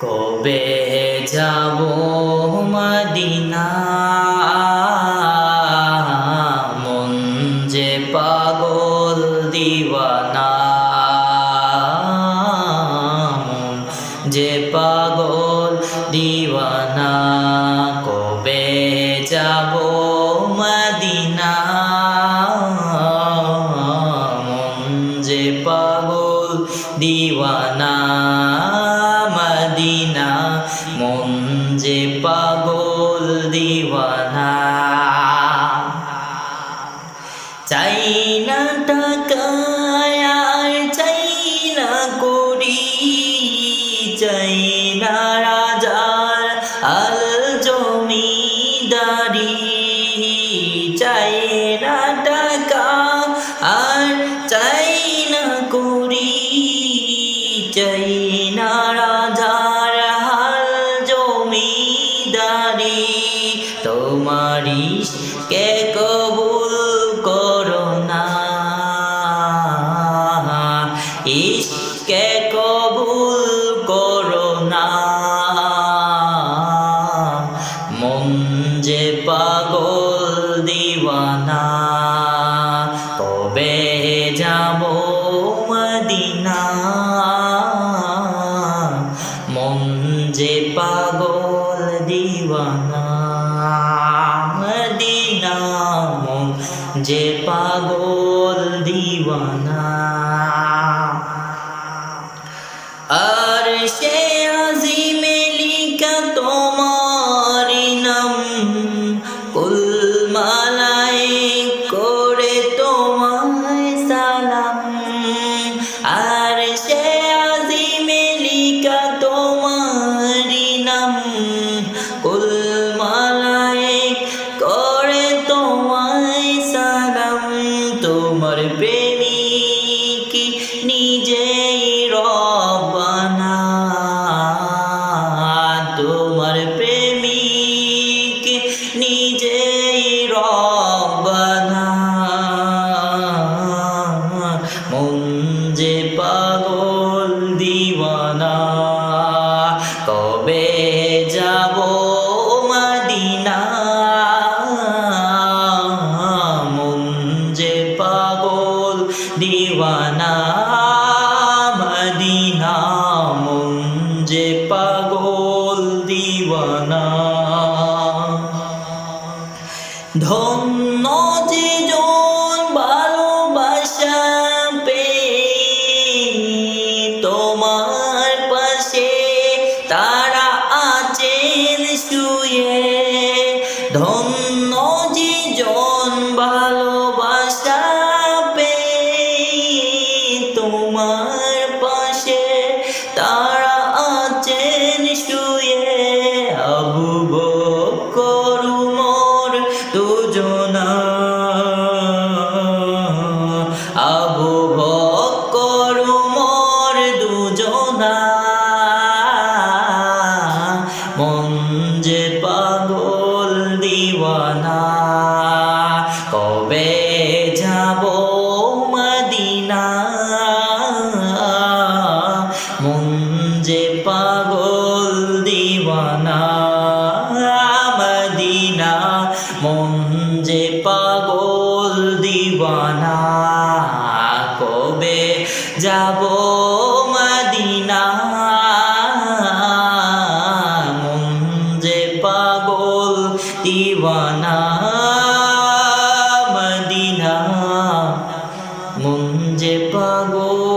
কবে যাব মদিনা? মন যে পাগল দিওয়ানা মন যে পাগল দিওয়ানা কবে যাব মদিনা? মন যে পাগল দিওয়ানা মন যে পাগল দিওয়ানা। চাই না টাকা তোমারি কে কবুল করো না? ইসকে কবুল করো না? মন যে পাগল দিওয়ানা। যে পাগল দিওয়ানা। আর তোমার প্রেমিক নিজেই রবানা তোমার প্রেমিক নিজেই রবানা মন যে পাগল ধন্য দিওয়ানা মদিনা, মন যে পাগল দিওয়ানা, কবে যাব মদিনা? মন যে পাগল দিওয়ানা, মদিনা যে পাগল